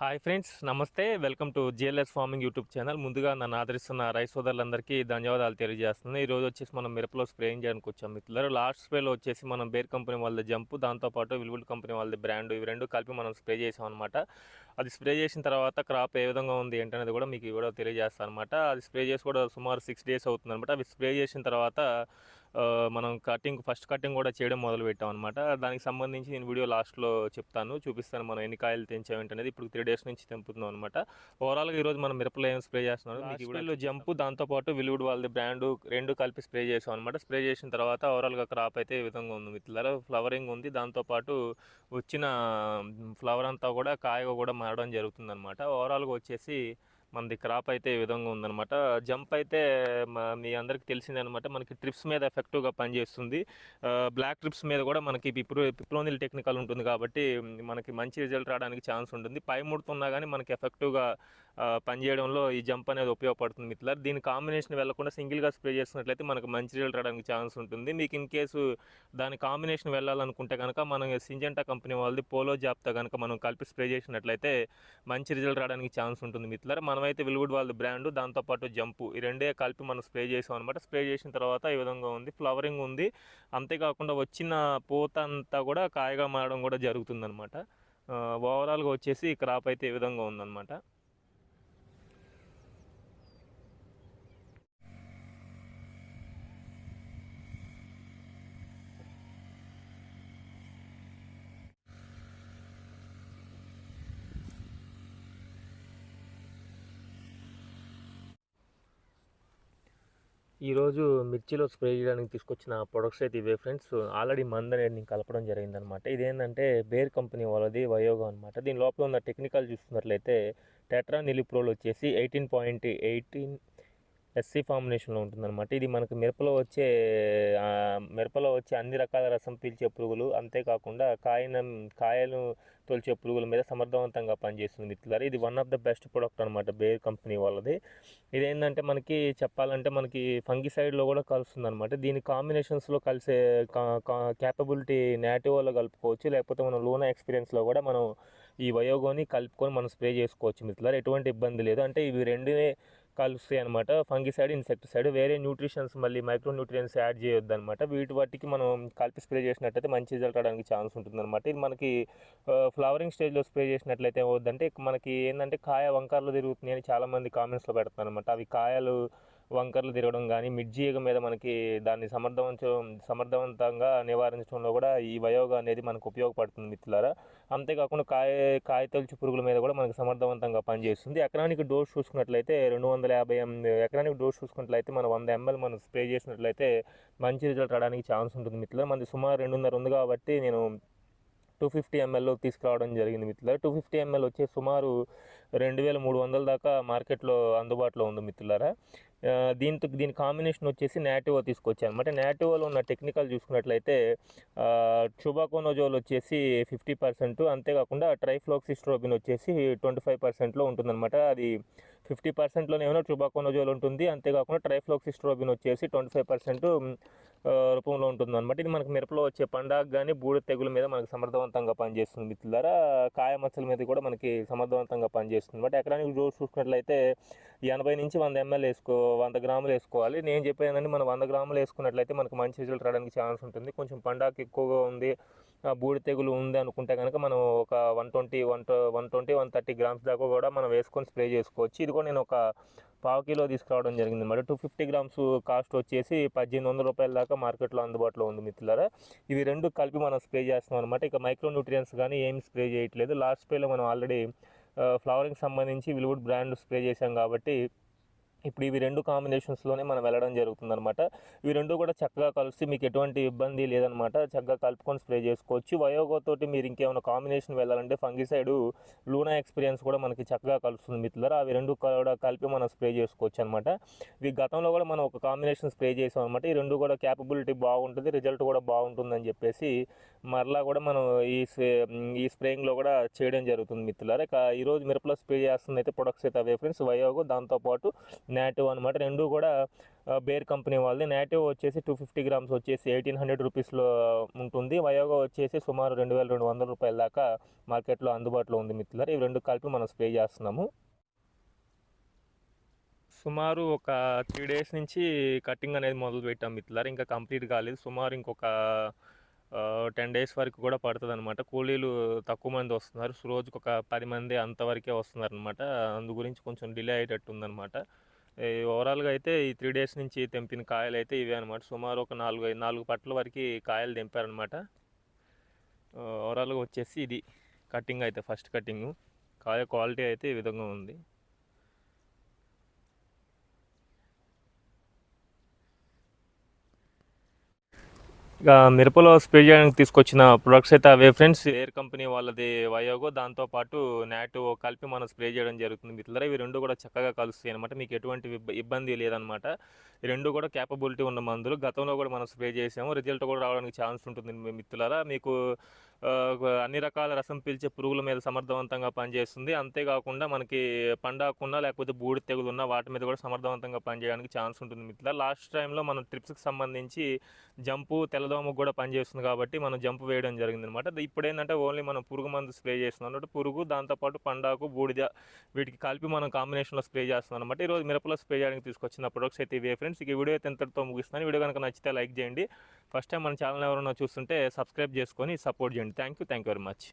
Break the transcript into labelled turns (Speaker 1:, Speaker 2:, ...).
Speaker 1: Hi friends నమస్తే. Welcome to GLS farming YouTube channel. ముందుగా నన్ను ఆదరిస్తున్న రైస్ సోదరులందరికీ ధన్యవాదాలు తెలియజేస్తున్నాను. ఈరోజు వచ్చేసి మనం మిరపలో స్ప్రేయింగ్ చేయడానికి వచ్చాం మిత్రులారు? లాస్ట్ స్ప్రేలో వచ్చేసి మనం బేర్ కంపెనీ వాళ్ళది జంప్ దాంతోపాటు విల్వుల్ కంపెనీ వాళ్ళది బ్రాండ్ ఇవి రెండు కలిపి మనం స్ప్రే చేసాం అనమాట అది స్ప్రే చేసిన తర్వాత క్రాప్ ఏ విధంగా ఉంది ఏంటనేది కూడా మీకు కూడా తెలియజేస్తాను అనమాట అది స్ప్రే చేసి కూడా సుమారు సిక్స్ డేస్ అవుతుంది అనమాట అవి స్ప్రే చేసిన తర్వాత మనం కటింగ్ ఫస్ట్ కటింగ్ కూడా చేయడం మొదలు పెట్టాం అనమాట దానికి సంబంధించి నేను వీడియో లాస్ట్లో చెప్తాను. చూపిస్తాను మనం ఎన్ని కాయలు తెంచాం ఏంటనేది. ఇప్పుడు త్రీ డేస్ నుంచి తెంపుతున్నాం అనమాట ఓవరాల్గా ఈరోజు మనం మిరపలో ఏం స్ప్రే చేస్తున్నాం మీకు వీడియోలో జంప్ దాంతోపాటు విలువుడ్ వాళ్ళది బ్రాండ్ రెండు కలిపి స్ప్రే చేసాం అనమాట స్ప్రే చేసిన తర్వాత ఓవరాల్గా క్రాప్ అయితే ఈ విధంగా ఉంది మిత్రులారా. ఫ్లవరింగ్ ఉంది. దాంతోపాటు వచ్చిన ఫ్లవర్ అంతా కూడా కాయగా కూడా మారడం జరుగుతుంది అనమాట ఓవరాల్గా వచ్చేసి మనది క్రాప్ అయితే ఈ విధంగా ఉందనమాట జంప్ అయితే మీ అందరికీ తెలిసిందే అనమాట మనకి ట్రిప్స్ మీద ఎఫెక్టివ్గా పనిచేస్తుంది. బ్లాక్ ట్రిప్స్ మీద కూడా మనకి పిప్రో పిప్రోనిల్ టెక్నికల్ ఉంటుంది కాబట్టి మనకి మంచి రిజల్ట్ రావడానికి ఛాన్స్ ఉంటుంది. పై ముడుతున్నా కానీ మనకి ఎఫెక్టివ్గా పనిచేయడంలో ఈ జంప్ అనేది ఉపయోగపడుతుంది మిత్రులారు. దీని కాంబినేషన్ వెళ్ళకుండా సింగిల్గా స్ప్రే చేసినట్లయితే మనకు మంచి రిజల్ట్ రావడానికి ఛాన్స్ ఉంటుంది. మీకు ఇన్ కేసు దాని కాంబినేషన్ వెళ్ళాలనుకుంటే కనుక మనం సింజెంటా కంపెనీ వాళ్ళది పోలో జాబ్తో కనుక మనం కలిపి స్ప్రే చేసినట్లయితే మంచి రిజల్ట్ రావడానికి ఛాన్స్ ఉంటుంది మిత్రులారు. మనమైతే విల్వుడ్ వాళ్ళ బ్రాండ్ దాంతోపాటు జంపు ఈ రెండే కలిపి మనం స్ప్రే చేసాం అనమాట స్ప్రే చేసిన తర్వాత ఈ విధంగా ఉంది ఫ్లవరింగ్ ఉంది. అంతేకాకుండా వచ్చిన పూత అంతా కూడా కాయగా మారడం కూడా జరుగుతుందనమాట ఓవరాల్గా వచ్చేసి క్రాప్ అయితే ఈ విధంగా ఉందన్నమాట. ఈరోజు మిర్చిలో స్ప్రే చేయడానికి తీసుకొచ్చిన ప్రొడక్ట్స్ అయితే ఇవే ఫ్రెండ్స్ ఆల్రెడీ మంద్ అనేది నేను కలపడం జరిగిందనమాట ఇదేంటంటే బేర్ కంపెనీ వాళ్ళది వయోగా అనమాట దీని లోపల ఉన్న టెక్నికల్ చూస్తున్నట్లయితే టెట్రా నిలిప్రోలు వచ్చేసి ఎయిటీన్ పాయింట్ ఎయిటీన్ ఎస్సీ ఫార్మినేషన్లో ఉంటుందన్నమాట. ఇది మనకు మిరపలో వచ్చే మిరపలో వచ్చే అన్ని రకాల రసం పీల్చే పురుగులు అంతేకాకుండా కాయన కాయలు తొలిచే పురుగుల మీద సమర్థవంతంగా పనిచేస్తుంది మిత్రులారు. ఇది one of the best product అనమాట బేర్ కంపెనీ వాళ్ళది. ఇదేంటంటే మనకి చెప్పాలంటే మనకి ఫంగిసైడ్లో కూడా కలుస్తుంది అనమాట దీని కాంబినేషన్స్లో కలిసే క్యాపబిలిటీ నేటివోలో కలుపుకోవచ్చు. లేకపోతే మనం లూనా ఎక్స్పీరియన్స్లో కూడా మనం ఈ వయోగోని కలుపుకొని మనం స్ప్రే చేసుకోవచ్చు మిత్రులారు. ఎటువంటి ఇబ్బంది లేదు. అంటే ఇవి రెండునే కలుస్తాయి అనమాట ఫంగిసైడ్ ఇన్సెక్టిసైడ్ వేరే న్యూట్రిషన్స్ మళ్ళీ మైక్రో న్యూట్రియన్స్ యాడ్ చేయొద్దు అనమాట వీటి వాటికి మనం కలిపి స్ప్రే చేసినట్టయితే మంచి రిజల్ట్ రావడానికి ఛాన్స్ ఉంటుంది అనమాట ఇది మనకి ఫ్లవరింగ్ స్టేజ్లో స్ప్రే చేసినట్లయితే ఏమవుద్దంటే మనకి ఏంటంటే కాయ వంకర్లు తిరుగుతున్నాయి అని చాలామంది కామెంట్స్లో పెడతారు అనమాట అవి కాయలు వంకర్లు తిరగడం కానీ మిడ్జీగ మీద మనకి దాన్ని సమర్థవంతం సమర్థవంతంగా నివారించడంలో కూడా ఈ వయోగా అనేది మనకు ఉపయోగపడుతుంది మిత్రులారా. అంతేకాకుండా కాయ కాయ పురుగుల మీద కూడా మనకు సమర్థవంతంగా పనిచేస్తుంది. ఎకరానికి డోస్ చూసుకున్నట్లయితే రెండు వందల యాభై ఎనిమిది ఎకరానికి డోస్ చూసుకున్నట్లయితే మనం వంద ఎంఎల్ మనం స్ప్రే చేసినట్లయితే మంచి రిజల్ట్ రావడానికి ఛాన్స్ ఉంటుంది మిత్రులు మనది సుమారు రెండున్నర ఉంది కాబట్టి నేను టూ ఫిఫ్టీ ఎంఎల్ తీసుకురావడం జరిగింది మిత్రులారా. టూ ఫిఫ్టీ ఎంఎల్ వచ్చే సుమారు రెండు వేల మూడు వందల దాకా మార్కెట్లో అందుబాటులో ఉంది మిత్రులారా. దీంతో దీని కాంబినేషన్ వచ్చేసి నాటివో తీసుకొచ్చాను. అనమాట నాటివోలో ఉన్న టెక్నికల్ చూసుకున్నట్లయితే చుబాకోనోజోల్ వచ్చేసి ఫిఫ్టీ పర్సెంట్ అంతేకాకుండా ట్రైఫ్లోక్సిస్ట్రోబిన్ వచ్చేసి ట్వంటీ ఫైవ్ పర్సెంట్లో ఉంటుందన్నమాట. అది ఫిఫ్టీ పర్సెంట్లోనే ఏమైనా చుబాకోనోజోల్ ఉంటుంది. అంతేకాకుండా ట్రైఫ్లోక్సిస్ట్రోబిన్ వచ్చేసి ట్వంటీ ఫైవ్ పర్సెంట్ రూపంలో ఉంటుంది అనమాట ఇది మనకు మిరపలో వచ్చే పండాగ కానీ బూడిద తెగుల మీద మనకు సమర్థవంతంగా పనిచేస్తుంది మిత్రులారా. కాయ మచ్చల మీద కూడా మనకి సమర్థవంతంగా పనిచేస్తుంది బట్ ఎకరానికి రోజు చూసుకున్నట్లయితే ఎనభై నుంచి వంద ఎంఎల్ వేసుకో వంద గ్రాములు వేసుకోవాలి. నేను చెప్పేదంటే మనం వంద గ్రాములు వేసుకున్నట్లయితే మనకు మంచి రిజల్ట్ రావడానికి ఛాన్స్ ఉంటుంది. కొంచెం పండాకు ఎక్కువగా ఉంది బూడి తెగులు ఉంది అనుకుంటే కనుక మనం ఒక one twenty one one twenty one thirty grams దాకా కూడా మనం వేసుకొని స్ప్రే చేసుకోవచ్చు. ఇది కూడా నేను ఒక పావు కిలో తీసుకురావడం జరిగింది మరి టూ ఫిఫ్టీ గ్రామ్స్ కాస్ట్ వచ్చేసి పద్దెనిమిది వందల రూపాయల దాకా మార్కెట్లో అందుబాటులో ఉంది మిత్రులారా. ఇవి రెండు కలిపి మనం స్ప్రే చేస్తున్నాం అనమాట. ఇక మైక్రో న్యూట్రియన్స్ కానీ ఏం స్ప్రే చేయట్లేదు. లాస్ట్ స్ప్రేలో మనం ఆల్రెడీ ఫ్లవరింగ్ సంబంధించి విలువుడ్ బ్రాండ్ స్ప్రే చేశాం కాబట్టి ఇప్పుడు ఇవి రెండు కాంబినేషన్స్లోనే మనం వెళ్ళడం జరుగుతుందన్నమాట. ఇవి రెండు కూడా చక్కగా కలిసి మీకు ఎటువంటి ఇబ్బంది లేదనమాట చక్కగా కలుపుకొని స్ప్రే చేసుకోవచ్చు. వయోగోతోటి మీరు ఇంకేమైనా కాంబినేషన్ వెళ్ళాలంటే ఫంగిసైడ్ లూనా ఎక్స్పీరియన్స్ కూడా మనకి చక్కగా కలుస్తుంది మిత్రులారా. అవి రెండు కూడా కలిపి మనం స్ప్రే చేసుకోవచ్చు అనమాట ఇవి గతంలో కూడా మనం ఒక కాంబినేషన్ స్ప్రే చేసాం అనమాట ఈ రెండు కూడా క్యాపబిలిటీ బాగుంటుంది రిజల్ట్ కూడా బాగుంటుందని చెప్పేసి మరలా కూడా మనం ఈ స్ప్రే- ఈ స్ప్రేయింగ్లో కూడా చేయడం జరుగుతుంది మిత్రులారా. ఇక ఈరోజు మిరపలో స్ప్రే చేస్తుంది అయితే ప్రొడక్ట్స్ అయితే అవే ఫ్రెండ్స్. వయోగో దాంతోపాటు నేటివ్ అనమాట రెండు కూడా బేర్ కంపెనీ వాళ్ళది. నేటివ్ వచ్చేసి టూ ఫిఫ్టీ గ్రామ్స్ వచ్చేసి ఎయిటీన్ హండ్రెడ్ రూపీస్లో ఉంటుంది. వయోగా వచ్చేసి సుమారు రెండు వేల రెండు వందల రూపాయల దాకా మార్కెట్లో అందుబాటులో ఉంది మిత్రులారు. ఇవి రెండు కలిపి మనం స్ప్రే చేస్తున్నాము. సుమారు ఒక త్రీ డేస్ నుంచి కటింగ్ అనేది మొదలు పెట్టాం మిత్రులారు. ఇంకా కంప్లీట్ కాలేదు. సుమారు ఇంకొక టెన్ డేస్ వరకు కూడా పడుతుంది అనమాట కూలీలు తక్కువ మంది వస్తున్నారు. రోజుకు ఒక పది మంది అంతవరకే వస్తున్నారు అనమాట అందు గురించి కొంచెం డిలే అయ్యేటట్టు ఉందన్నమాట. ఓవరాల్గా అయితే ఈ త్రీ డేస్ నుంచి తెంపిన కాయలు అయితే ఇవే అనమాట సుమారు ఒక నాలుగు ఐదు- నాలుగు పట్ల వరకు కాయలు తెంపారనమాట ఓవరాల్గా వచ్చేసి ఇది కటింగ్ అయితే ఫస్ట్ కటింగ్. కాయ క్వాలిటీ అయితే ఈ విధంగా ఉంది. ఇక మిరపలో స్ప్రే చేయడానికి తీసుకొచ్చిన ప్రొడక్ట్స్ అయితే అవే ఫ్రెండ్స్ ఎయిర్ కంపెనీ వాళ్ళది వయోగో దాంతోపాటు నాటు కలిపి మనం స్ప్రే చేయడం జరుగుతుంది మిత్రులారా. ఇవి రెండు కూడా చక్కగా కలుస్తాయి అనమాట మీకు ఎటువంటి ఇబ్బంది లేదనమాట రెండు కూడా క్యాపబిలిటీ ఉన్న మందులు. గతంలో కూడా మనం స్ప్రే చేసాము. రిజల్ట్ కూడా రావడానికి ఛాన్స్ ఉంటుంది మిత్రులారా. మీకు అన్ని రకాల రసం పీల్చే పురుగుల మీద సమర్థవంతంగా పనిచేస్తుంది. అంతేకాకుండా మనకి పండాకున్నా లేకపోతే బూడి తెగులున్నా వాటి మీద కూడా సమర్థవంతంగా పనిచేయడానికి ఛాన్స్ ఉంటుంది మిత్రులారా. లాస్ట్ టైంలో మనం ట్రిప్స్కి సంబంధించి జంపు తెల్లదోమకు కూడా పనిచేస్తుంది కాబట్టి మనం జంపు వేయడం జరిగింది అనమాట ఇప్పుడు ఏంటంటే ఓన్లీ మనం పురుగు మందు స్ప్రే చేస్తున్నాం అంటే పురుగు దాంతోపాటు పండాకు బూడిద వీటికి కలిపి మనం కాంబినేషన్లో స్ప్రే చేస్తున్నాం అనమాట ఈరోజు మిరపలో స్ప్రే చేయడానికి తీసుకొచ్చిన ప్రొడక్ట్స్ అయితే ఇవే. ఫ్రెండ్స్ ఇక ఈ వీడియో అయితే ఇంతటితో ముగిస్తాను వీడియో కనుక నచ్చితే లైక్ చేయండి. ఫస్ట్ టైం మన ఛానల్ ఎవరైనా చూస్తుంటే సబ్స్క్రైబ్ చేసుకొని సపోర్ట్ చేయండి. Thank you thank you very much.